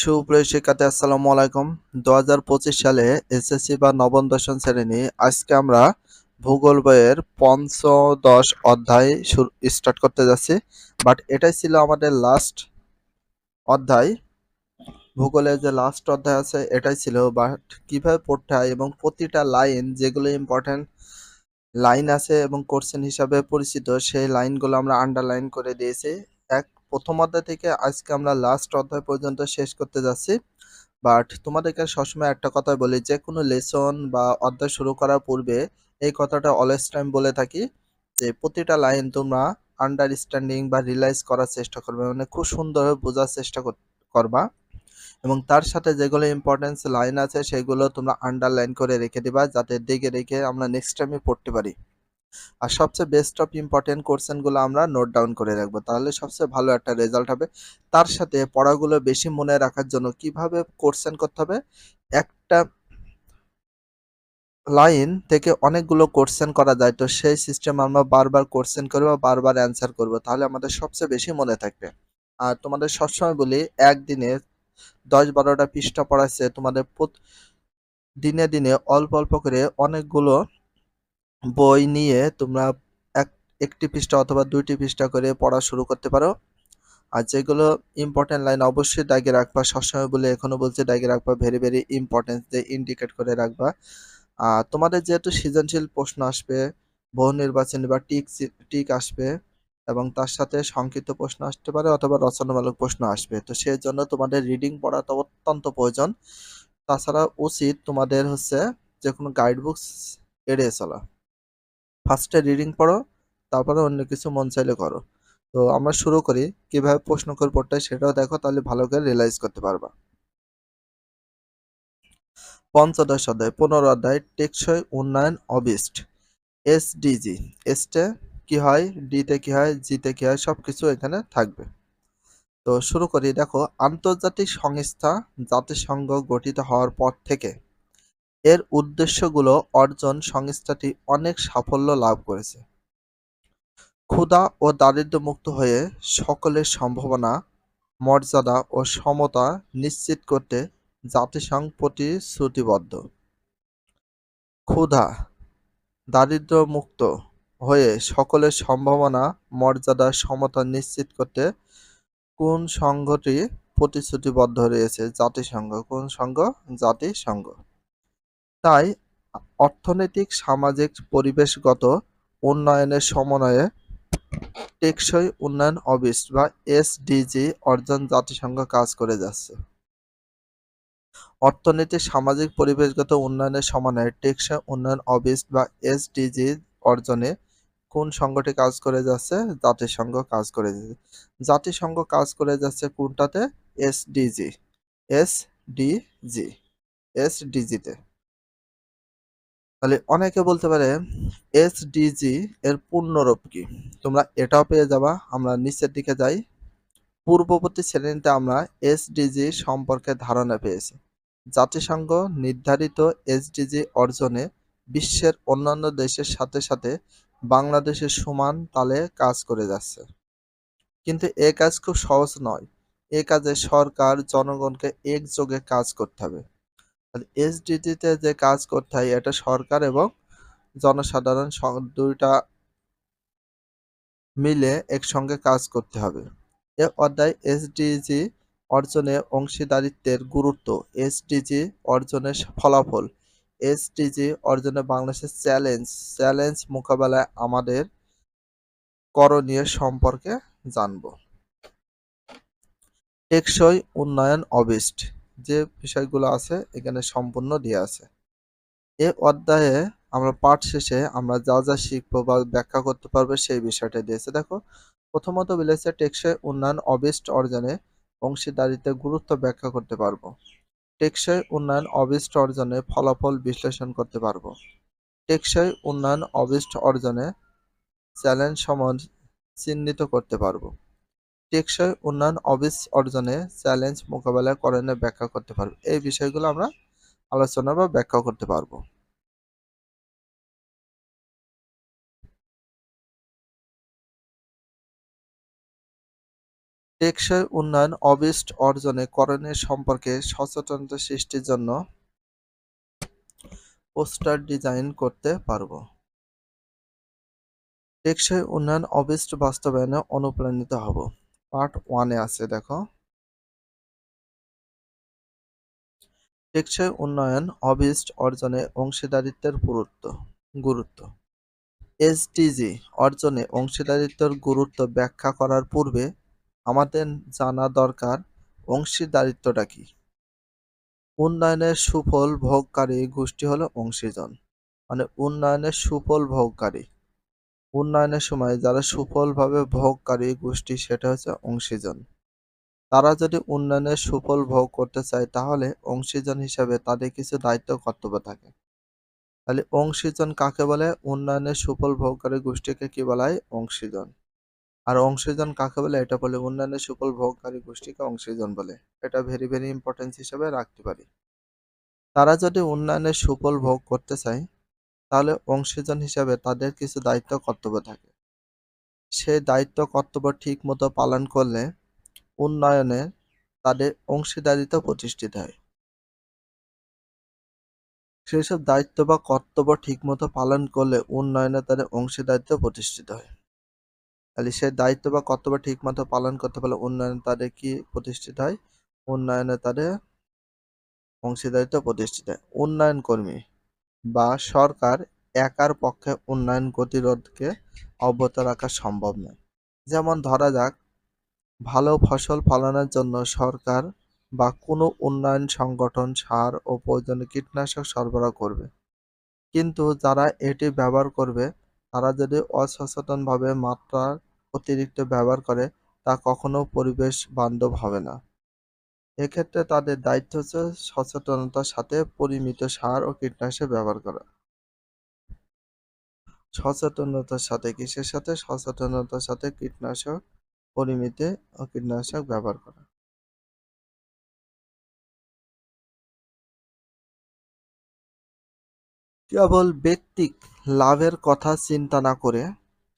সুপ্রিয় শিক্ষার্থী, আসসালামু আলাইকুম। দু হাজার পঁচিশ সালে এসএসসি বা নবম দশম শ্রেণি, আজকে আমরা ভূগোল বইয়ের পঞ্চদশ অধ্যায় স্টার্ট করতে যাচ্ছি। বাট এটাই ছিল আমাদের লাস্ট অধ্যায়। ভূগোলের যে লাস্ট অধ্যায় আছে, এটাই ছিল। বাট কীভাবে পড়তে হয় এবং প্রতিটা লাইন যেগুলো ইম্পর্টেন্ট লাইন আছে এবং কোর্সেন হিসাবে পরিচিত, সেই লাইনগুলো আমরা আন্ডারলাইন করে দিয়েছি। এক প্রথম অধ্যায় থেকে আজকে আমরা লাস্ট অধ্যায় পর্যন্ত শেষ করতে যাচ্ছি। বাট তোমাদেরকে সবসময় একটা কথা বলি, যে কোনো লেসন বা অধ্যায় শুরু করার পূর্বে এই কথাটা অলওয়েজ টাইম বলে থাকি, যে প্রতিটা লাইন তোমরা আন্ডারস্ট্যান্ডিং বা রিয়েলাইজ করার চেষ্টা করবে। মানে খুব সুন্দরভাবে বোঝার চেষ্টা করবা। এবং তার সাথে যেগুলো ইম্পর্টেন্স লাইন আছে, সেগুলো তোমরা আন্ডারলাইন করে রেখে দিবা, যাতে দেখে রেখে আমরা নেক্সট টাইমে পড়তে পারি। আর সবচেয়ে বেস্ট অফ ইম্পর্টেন্ট কোর্সেনগুলো আমরা নোট ডাউন করে রাখব। তাহলে সবচেয়ে ভালো একটা রেজাল্ট হবে। তার সাথে পড়াগুলো বেশি মনে রাখার জন্য কীভাবে কোর্সেন করতে হবে? একটা লাইন থেকে অনেকগুলো কোর্সেন করা যায়, তো সেই সিস্টেম আমরা বারবার কোর্সেন করব, বারবার অ্যান্সার করব। তাহলে আমাদের সবচেয়ে বেশি মনে থাকবে। আর তোমাদের সবসময় বলি, একদিনে দশ বারোটা পৃষ্ঠা পড়াচ্ছে তোমাদের দিনে দিনে অল্প অল্প করে অনেকগুলো বই নিয়ে তোমরা এক, একটি পৃষ্ঠা অথবা দুইটি পৃষ্ঠা করে পড়া শুরু করতে পারো। আর যেগুলো ইম্পর্টেন্ট লাইন অবশ্যই দাগে রাখবা, সবসময় বলে এখনও বলছে দাগে রাখবা ভেরি ভেরি ইম্পর্টেন্স দিয়ে ইন্ডিকেট করে রাখবা। আর তোমাদের যেহেতু সৃজনশীল প্রশ্ন আসবে, বহু নির্বাচনী বা টিক টিক আসবে এবং তার সাথে সংক্ষিপ্ত প্রশ্ন আসতে পারে অথবা রচনামূলক প্রশ্ন আসবে। তো সেই জন্য তোমাদের রিডিং পড়াটা অত্যন্ত প্রয়োজন। তাছাড়া উচিত তোমাদের হচ্ছে যে কোনো গাইড বুকস এড়িয়ে চলা। ফার্স্টে রিডিং পড়ো, তারপরে অন্য কিছু মন চাইলে করো। তো আমরা শুরু করি, কীভাবে প্রশ্ন করে পড়তে সেটাও দেখো, তাহলে ভালো করে রিয়েলাইজ করতে পারবা। পঞ্চদশ অধ্যায়, পনেরো অধ্যায়, টেকসই উন্নয়ন অবিস্ট এসডিজি এসটে কি হয় ডিতে কি হয় জিতে কি হয় সব কিছু এখানে থাকবে। তো শুরু করি, দেখো, আন্তর্জাতিক সংস্থা জাতিসংঘ গঠিত হওয়ার পর থেকে এর উদ্দেশ্যগুলো অর্জন সংস্থাটি অনেক সাফল্য লাভ করেছে। ক্ষুধা ও দারিদ্র্যমুক্ত হয়ে সকলের সম্ভাবনা, মর্যাদা ও সমতা নিশ্চিত করতে জাতিসংঘ প্রতিশ্রুতিবদ্ধ। ক্ষুধা, দারিদ্র্যমুক্ত হয়ে সকলের সম্ভাবনা, মর্যাদা, সমতা নিশ্চিত করতে কোন সংঘটি প্রতিশ্রুতিবদ্ধ রয়েছে জাতিসংঘ? কোন সংঘ? জাতিসংঘ। তাই অর্থনৈতিক, সামাজিক, পরিবেশগত উন্নয়নের সমন্বয়ে টেকসই উন্নয়ন অবিস বা এসডিজি অর্জন জাতিসংঘ কাজ করে যাচ্ছে। অর্থনৈতিক সামাজিক, পরিবেশগত উন্নয়নের সমন্বয়ে টেকসই উন্নয়ন অবিস বা এসডিজি অর্জনে কোন সংগঠে কাজ করে যাচ্ছে? জাতিসংঘ কাজ করে যাচ্ছে। জাতিসংঘ কাজ করে যাচ্ছে কোনটাতে? এসডিজি এসডিজি এসডিজিতে তাহলে অনেকে বলতে পারে এসডিজি এর পূর্ণরূপ কি? তোমরা এটাও পেয়ে যাবা। আমরা নিচের দিকে যাই। পূর্ববর্তী শ্রেণীতে আমরা এসডিজি সম্পর্কে ধারণা পেয়েছি। জাতিসংঘ নির্ধারিত এসডিজি অর্জনে বিশ্বের অন্যান্য দেশের সাথে সাথে বাংলাদেশের সমান তালে কাজ করে যাচ্ছে। কিন্তু এ কাজ খুব সহজ নয়। এ কাজে সরকার, জনগণকে একযোগে কাজ করতে হবে। এসডিজিতে যে কাজ করতে হয়, এটা সরকার এবং জনসাধারণ দুইটা মিলে একসঙ্গে কাজ করতে হবে। এ অধ্যায় এসডিজি অর্জনে অংশীদারিত্বের গুরুত্ব। এসডিজি অর্জনের ফলাফল। এসডিজি অর্জনে বাংলাদেশের চ্যালেঞ্জ চ্যালেঞ্জ মোকাবেলায় আমাদের করণীয় সম্পর্কে জানব। টেকসই উন্নয়ন অবিষ্ট যে বিষয়গুলো আছে এখানে সম্পূর্ণ দিয়ে আছে। এ অধ্যায়ে আমরা পাঠ শেষে আমরা যা যা শিখব বা ব্যাখ্যা করতে পারব সেই বিষয়টা দিয়েছে। দেখো, প্রথমত বলেছে টেকসই উন্নয়ন অবিষ্ট অর্জনে অংশীদারিত্বের গুরুত্ব ব্যাখ্যা করতে পারব। টেকসই উন্নয়ন অবিষ্ট অর্জনে ফলাফল বিশ্লেষণ করতে পারব। টেকসই উন্নয়ন অবিষ্ট অর্জনে চ্যালেঞ্জ সমাজ চিহ্নিত করতে পারব। টেকসই উন্নয়ন অবিস অর্জনে চ্যালেঞ্জ মোকাবেলা করণীয় ব্যাখ্যা করতে পারব। এই বিষয়গুলো আমরা আলোচনা বা ব্যাখ্যা করতে পারব। টেকসই উন্নয়ন অবিষ্ট অর্জনে করণের সম্পর্কে সচেতনতা সৃষ্টির জন্য পোস্টার ডিজাইন করতে পারব। টেকসই উন্নয়ন অবিষ্ট বাস্তবায়নে অনুপ্রাণিত হব। পার্ট ওয়ানে আছে, দেখো। টেকসই উন্নয়ন, অবিষ্ট অর্জনে অংশীদারিত্বের গুরুত্ব। গুরুত্ব এসডিজি অর্জনে অংশীদারিত্বের গুরুত্ব ব্যাখ্যা করার পূর্বে আমাদের জানা দরকার অংশীদারিত্বটা কি। উন্নয়নের সুফল ভোগকারী গোষ্ঠী হলো অংশীজন মানে উন্নয়নের সুফল ভোগকারী। উন্নয়নের সময় যারা সুফলভাবে ভোগকারী গোষ্ঠী, সেটা হচ্ছে অংশীজন। তারা যদি উন্নয়নের সুফল ভোগ করতে চায়, তাহলে অংশীজন হিসাবে তাদের কিছু দায়িত্ব কর্তব্য থাকে। তাহলে অংশীজন কাকে বলে? উন্নয়নের সুফল ভোগকারী গোষ্ঠীকে কি বলা হয়? অংশীজন। আর অংশীজন কাকে বলে? এটা বলে উন্নয়নের সুফল ভোগকারী গোষ্ঠীকে অংশীজন বলে। এটা ভেরি ভেরি ইম্পর্টেন্স হিসেবে রাখতে পারি। তারা যদি উন্নয়নের সুফল ভোগ করতে চায় তাহলে অংশীজন হিসাবে তাদের কিছু দায়িত্ব কর্তব্য থাকে। সেই দায়িত্ব কর্তব্য ঠিক মতো পালন করলে উন্নয়নে তাদের অংশীদারিত্ব প্রতিষ্ঠিত হয়। সেসব দায়িত্ব বা কর্তব্য ঠিকমতো পালন করলে উন্নয়নে তাদের অংশীদারিত্ব প্রতিষ্ঠিত হয়। তাহলে সে দায়িত্ব বা কর্তব্য ঠিকমতো পালন করতে পারলে উন্নয়নে তাদের কি প্রতিষ্ঠিত হয়? উন্নয়নে তাদের অংশীদারিত্ব প্রতিষ্ঠিত হয়। উন্নয়ন কর্মী বা সরকার একার পক্ষে উন্নয়ন গতিরোধকে অব্যাহত রাখা সম্ভব নয়। যেমন ধরা যাক, ভালো ফসল ফলানোর জন্য সরকার বা কোনো উন্নয়ন সংগঠন সার ও প্রয়োজনীয় কীটনাশক সরবরাহ করবে। কিন্তু যারা এটি ব্যবহার করবে, তারা যদি অসচেতনভাবে মাত্রার অতিরিক্ত ব্যবহার করে, তা কখনো পরিবেশ বান্ধব হবে না। এক্ষেত্রে তাদের দায়িত্ব হচ্ছে সচেতনতার সাথে পরিমিত সার ও কীটনাশক ব্যবহার করা। সচেতনতার সাথে কিসের সাথে? সচেতনতার সাথে কীটনাশক, পরিমিতে ও কীটনাশক ব্যবহার করা। কেবল ব্যক্তিক লাভের কথা চিন্তা না করে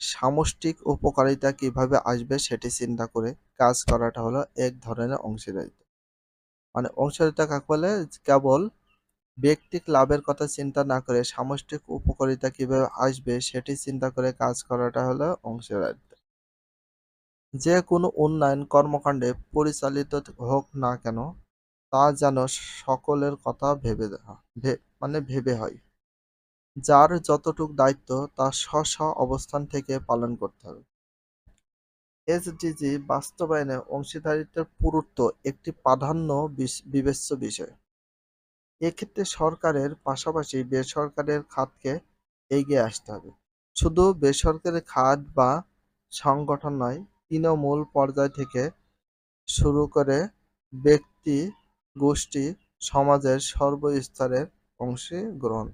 সামষ্টিক উপকারিতা কীভাবে আসবে সেটি চিন্তা করে কাজ করাটা হলো এক ধরনের অংশীদারিত্ব। মানে অংশীদারিত্ব কাকে বলে? কেবল ব্যক্তিক লাভের কথা চিন্তা না করে সামষ্টিক উপকারিতা কীভাবে আসবে সেটি চিন্তা করে কাজ করাটা হলো অংশীদারিত্ব যে কোনো উন্নয়ন কর্মকাণ্ডে পরিচালিত হোক না কেন, তা যেন সকলের কথা ভেবে মানে ভেবে হয়। যার যতটুক দায়িত্ব তা স্ব স্ব অবস্থান থেকে পালন করতে হবে। এসডিজি বাস্তবায়নে অংশীদারিত্বের পুরুত্ব একটি প্রাধান্য বিবেচ্য বিষয়। এক্ষেত্রে সরকারের পাশাপাশি বেসরকারের খাতকে এগিয়ে আসতে হবে। শুধু বেসরকারি খাত বা সংগঠন নয়, তৃণমূল পর্যায় থেকে শুরু করে ব্যক্তি, গোষ্ঠী, সমাজের সর্বস্তরের অংশগ্রহণ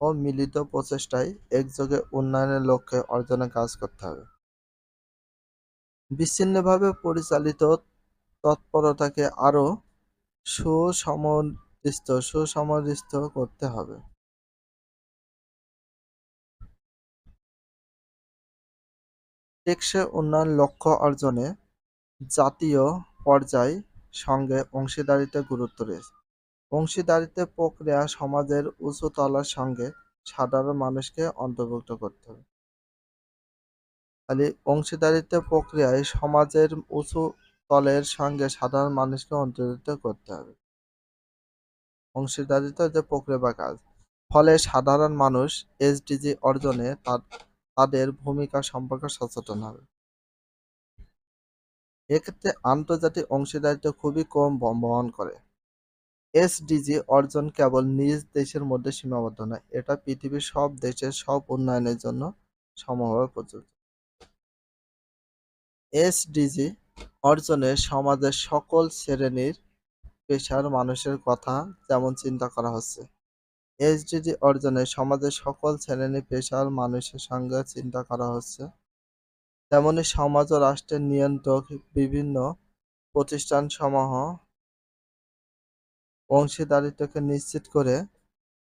ও মিলিত প্রচেষ্টায় একযোগে উন্নয়নের লক্ষ্যে অর্জনে কাজ করতে হবে। বিচ্ছিন্নভাবে পরিচালিত তৎপরতাকে আরও সুসমদৃষ্ট সুসমদৃষ্ট করতে হবে। টেকসই উন্নয়ন লক্ষ্য অর্জনে জাতীয় পর্যায় সঙ্গে অংশীদারিত্বের গুরুত্ব রয়েছে। অংশীদারিত্বের প্রক্রিয়া সমাজের উঁচু তলার সঙ্গে সাধারণ মানুষকে অন্তর্ভুক্ত করতে হবে। তাহলে অংশীদারিত্বের প্রক্রিয়ায় সমাজের উঁচু তলের সঙ্গে সাধারণ মানুষকে অন্তর্ভুক্ত করতে হবে। অংশীদারিত্ব যে প্রক্রিয়া বা কাজ। ফলে সাধারণ মানুষ এসডিজি অর্জনে তাদের ভূমিকা সম্পর্কে সচেতন হবে। এক্ষেত্রে আন্তর্জাতিক অংশীদারিত্ব খুবই কম বহন করে। এসডিজি অর্জন কেবল নিজ দেশের মধ্যে সীমাবদ্ধ নয়, এটা পৃথিবীর সব দেশের সব উন্নয়নের জন্য সমভাবে প্রযোজ্য এসডিজি অর্জনে সমাজের সকল শ্রেণির পেশার মানুষের কথা যেমন চিন্তা করা হচ্ছে। এসডিজি অর্জনে সমাজের সকল শ্রেণি পেশার মানুষের সঙ্গে চিন্তা করা হচ্ছে। তেমনি সমাজ ও রাষ্ট্রের নিয়ন্ত্রক বিভিন্ন প্রতিষ্ঠান সমূহ অংশীদারিত্বকে নিশ্চিত করে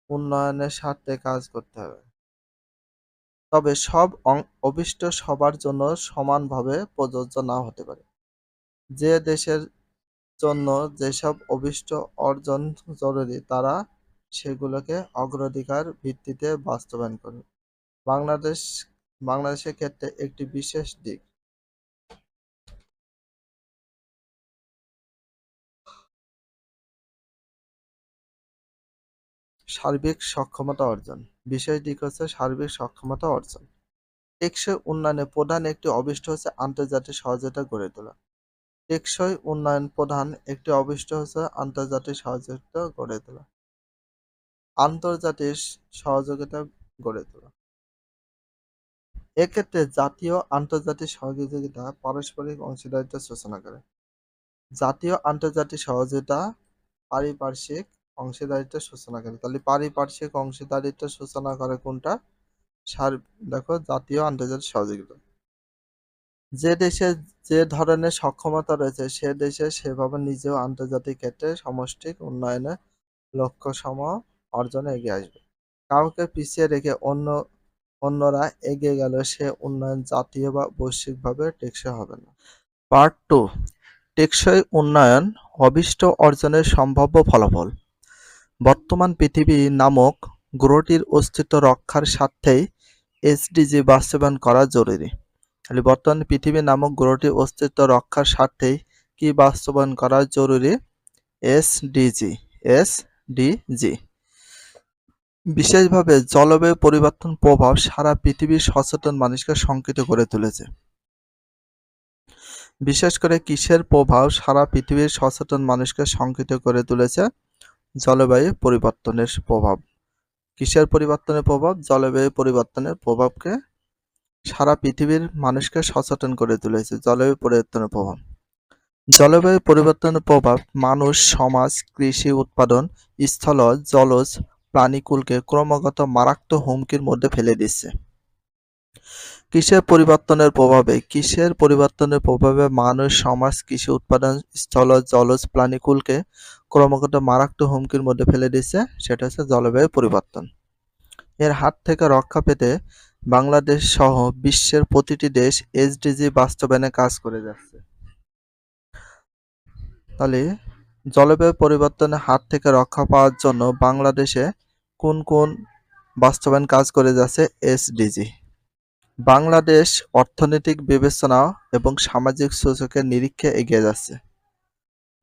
উন্নয়নের স্বার্থে কাজ করতে হবে। তবে সব অভিষ্ট সবার জন্য সমানভাবে প্রযোজ্য নাও হতে পারে। যে দেশের জন্য যেসব অভীষ্ট অর্জন জরুরি, তারা সেগুলোকে অগ্রাধিকার ভিত্তিতে বাস্তবায়ন করবে। বাংলাদেশ, বাংলাদেশের ক্ষেত্রে একটি বিশেষ দিক। সার্বিক সক্ষমতা অর্জন। বিশেষ দিক হচ্ছে সার্বিক সক্ষমতা অর্জন। টেকসই উন্নয়নের প্রধান একটি অভিষ্ট হচ্ছে আন্তর্জাতিক সহযোগিতা গড়ে তোলা। টেকসই উন্নয়ন প্রধান একটি অভিষ্ট হচ্ছে আন্তর্জাতিক সহযোগিতা গড়ে তোলা। আন্তর্জাতিক সহযোগিতা গড়ে তোলা। এক্ষেত্রে জাতীয় আন্তর্জাতিক সহযোগিতা পারস্পরিক অংশীদারিত্ব সূচনা করে। জাতীয় আন্তর্জাতিক সহযোগিতা পারিপার্শ্বিক অংশীদারিত্ব সূচনা করে। তাহলে পারিপার্শ্বিক অংশীদারিত্ব সূচনা করে কোনটা? সার, দেখো, জাতীয় আন্তর্জাতিক সহযোগিতা। যে দেশে যে ধরনের সক্ষমতা রয়েছে, সে দেশে সেভাবে নিজেও আন্তর্জাতিক ক্ষেত্রে সমষ্টিক উন্নয়নে লক্ষ্য সম অর্জনে এগিয়ে আসবে। কাউকে পিছিয়ে রেখে অন্য, অন্যরা এগিয়ে গেল সে উন্নয়ন জাতীয় বা বৈশ্বিকভাবে টেকসই হবে না। পার্ট টু, টেকসই উন্নয়ন অভীষ্ট অর্জনের সম্ভাব্য ফলাফল। বর্তমান পৃথিবী নামক গ্রহটির অস্তিত্ব রক্ষার স্বার্থেই এসডিজি বাস্তবায়ন করা জরুরি। তাহলে বর্তমান পৃথিবী নামক গ্রহটির অস্তিত্ব রক্ষার স্বার্থেই কি বাস্তবায়ন করা জরুরি? এসডিজি। এসডিজি। বিশেষভাবে জলবায়ু পরিবর্তন প্রভাব সারা পৃথিবীর সচেতন মানুষকে শঙ্কিত করে তুলেছে। বিশেষ করে কিসের প্রভাব সারা পৃথিবীর সচেতন মানুষকে শঙ্কিত করে তুলেছে? জলবায়ু পরিবর্তনের প্রভাব। কিসের পরিবর্তনের প্রভাব? জলবায়ু পরিবর্তনের প্রভাবকে সারা পৃথিবীর মানুষকে সচেতন করে তুলেছে জলবায়ু পরিবর্তনের প্রভাব। জলবায়ু পরিবর্তনের প্রভাব মানুষ, সমাজ, কৃষি, উৎপাদন স্থলজ জলজ প্রাণীকুলকে ক্রমাগত মারাত্মক হুমকির মধ্যে ফেলে দিচ্ছে। কিসের পরিবর্তনের প্রভাবে? কিসের পরিবর্তনের প্রভাবে মানুষ, সমাজ, কৃষি, উৎপাদন, স্থল, জলজ প্রাণীকুলকে ক্রমাগত মারাত্মক হুমকির মধ্যে ফেলে দিচ্ছে সেটা হচ্ছে জলবায়ু পরিবর্তন। এর হাত থেকে রক্ষা পেতে বাংলাদেশ সহ বিশ্বের প্রতিটি দেশ এসডিজি বাস্তবায়নে কাজ করে যাচ্ছে। তাহলে জলবায়ু পরিবর্তনের হাত থেকে রক্ষা পাওয়ার জন্য বাংলাদেশে কোন কোন বাস্তবায়ন কাজ করে যাচ্ছে এসডিজি? বাংলাদেশ অর্থনৈতিক বিবেচনা এবং সামাজিক সূচকের নিরীক্ষে এগিয়ে যাচ্ছে।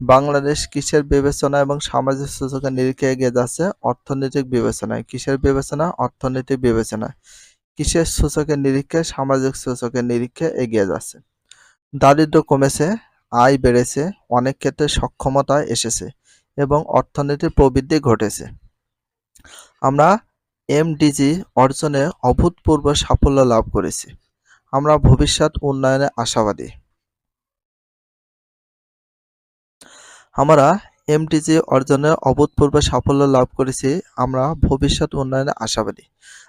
বাংলাদেশ কিসের বিবেচনা এবং সামাজিক সূচকের নিরীক্ষে এগিয়ে যাচ্ছে? অর্থনৈতিক বিবেচনায়। কিসের বিবেচনা? অর্থনৈতিক বিবেচনায় কিসের সূচকের নিরীক্ষে সামাজিক সূচকের নিরীক্ষে এগিয়ে যাচ্ছে। দারিদ্র কমেছে, আয় বেড়েছে, অনেক ক্ষেত্রে সক্ষমতা এসেছে এবং অর্থনীতির প্রবৃদ্ধি ঘটেছে। আমরা এমডিজি অর্জনে অভূতপূর্ব সাফল্য লাভ করেছি। আমরা ভবিষ্যৎ উন্নয়নে আশাবাদী। আমরা এমডিজি অর্জনে অভূতপূর্ব সাফল্য লাভ করেছি, আমরা ভবিষ্যৎ উন্নয়নে আশাবাদী।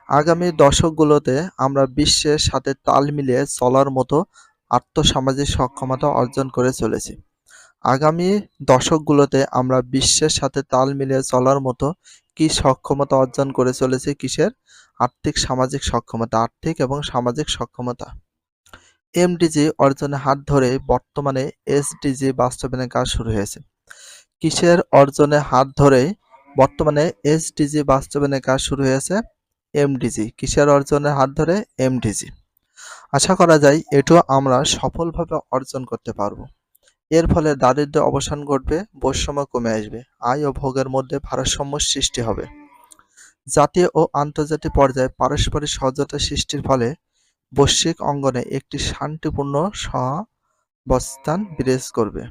আগামী দশকগুলোতে আমরা বিশ্বের সাথে তাল মিলিয়ে চলার মতো আর্থসামাজিক সক্ষমতা অর্জন করে চলেছি। আগামী দশকগুলোতে আমরা বিশ্বের সাথে তাল মিলিয়ে চলার মতো কি সক্ষমতা অর্জন করে চলেছে, কিসের? আর্থিক সামাজিক সক্ষমতা, আর্থিক এবং সামাজিক সক্ষমতা। এমডিজি অর্জনে হাত ধরে বর্তমানে এসডিজি বাস্তবায়নের কাজ শুরু হয়েছে। কিসের অর্জনে হাত ধরে বর্তমানে এসডিজি বাস্তবায়নের কাজ শুরু হয়েছে এমডিজি কিসের অর্জনের হাত ধরে? এমডিজি আশা করা যায় এটাও আমরা সফলভাবে অর্জন করতে পারব। এর ফলে দারিদ্র্য অবসান ঘটবে, বৈষম্য কমে আসবে, আয় ও ভোগের মধ্যে ভারসাম্য সৃষ্টি হবে। জাতীয় ও আন্তর্জাতিক পর্যায়ে পারস্পরিক সহযোগিতা সৃষ্টির ফলে বৈশ্বিক অঙ্গনে একটি শান্তিপূর্ণ সহাবস্থান বিরাজ করবে।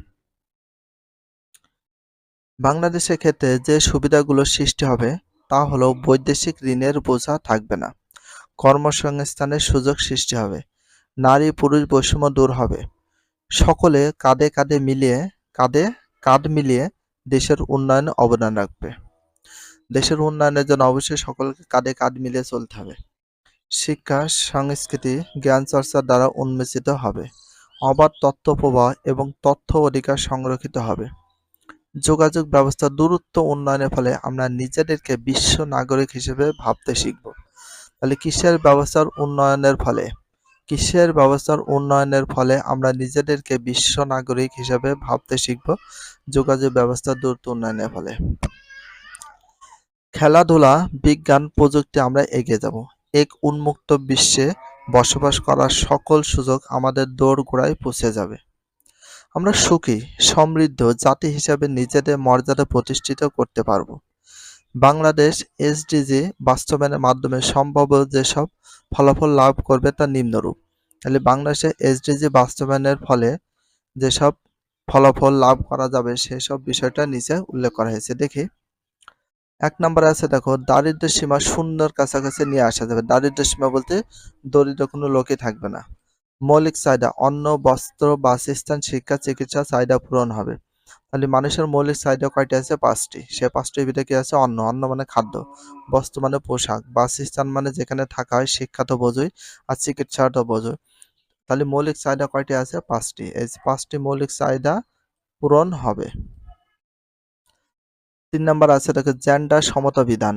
বাংলাদেশের ক্ষেত্রে যে সুবিধাগুলো সৃষ্টি হবে, তা হলো বৈদেশিক ঋণের বোঝা থাকবে না। কর্মসংস্থানের সুযোগ সৃষ্টি হবে। নারী পুরুষ বৈষম্য দূর হবে। সকলে কাঁধে কাঁধে মিলিয়ে, কাঁধে কাঁধ মিলিয়ে দেশের উন্নয়নে অবদান রাখবে। দেশের উন্নয়নের জন্য অবশ্যই সকলকে কাঁধে কাঁধ মিলিয়ে চলতে হবে। শিক্ষা, সংস্কৃতি, জ্ঞান চর্চার দ্বারা উন্মোচিত হবে। অবাধ তথ্য প্রবাহ এবং তথ্য অধিকার সংরক্ষিত হবে। যোগাযোগ ব্যবস্থা দূরত্ব উন্নয়নের ফলে আমরা নিজেদেরকে বিশ্ব নাগরিক হিসেবে ভাবতে শিখব। তাহলে কিসের ব্যবস্থার উন্নয়নের ফলে? কিসের ব্যবস্থার উন্নয়নের ফলে আমরা নিজেদেরকে বিশ্ব নাগরিক হিসেবে ভাবতে শিখব যোগাযোগ ব্যবস্থার দূরত্ব উন্নয়নের ফলে? খেলাধুলা, বিজ্ঞান, প্রযুক্তি আমরা এগিয়ে যাব। এক উন্মুক্ত বিশ্বে বসবাস করার সকল সুযোগ আমাদের দৌড় দোরগোড়ায় পৌঁছে যাবে। আমরা সুখী, সমৃদ্ধ জাতি হিসেবে নিজেদের মর্যাদা প্রতিষ্ঠিত করতে পারব। বাংলাদেশ এসডিজি বাস্তবায়নের মাধ্যমে সম্ভব যেসব ফলাফল লাভ করবে তা নিম্নরূপ। তাহলে বাংলাদেশে এসডিজি বাস্তবায়নের ফলে যেসব ফলাফল লাভ করা যাবে সেসব বিষয়টা নিচে উল্লেখ করা হয়েছে। দেখি। এক নম্বরে আছে দেখো দারিদ্র সীমা শূন্যর কাছাকাছি নিয়ে আসা যাবে। দারিদ্র সীমা বলতে দরিদ্র কোনো লোকই থাকবে না। মৌলিক চাহিদা, অন্ন, বস্ত্র, বাসস্থান, শিক্ষা, চিকিৎসা চাহিদা পূরণ হবে। তাহলে মানুষের মৌলিক চাহিদা কয়টি আছে? পাঁচটি। সে পাঁচটির ভিতরে কি আছে? অন্ন। অন্ন মানে খাদ্য বস্ত্র মানে পোশাক, বাসস্থান মানে যেখানে থাকা হয় শিক্ষা তো বোঝোই আর চিকিৎসা তো বোঝোই। তাহলে মৌলিক চাহিদা কয়টি আছে? পাঁচটি। এই পাঁচটি মৌলিক চাহিদা পূরণ হবে। তিন নম্বর আছে দেখো জেন্ডার সমতা বিধান।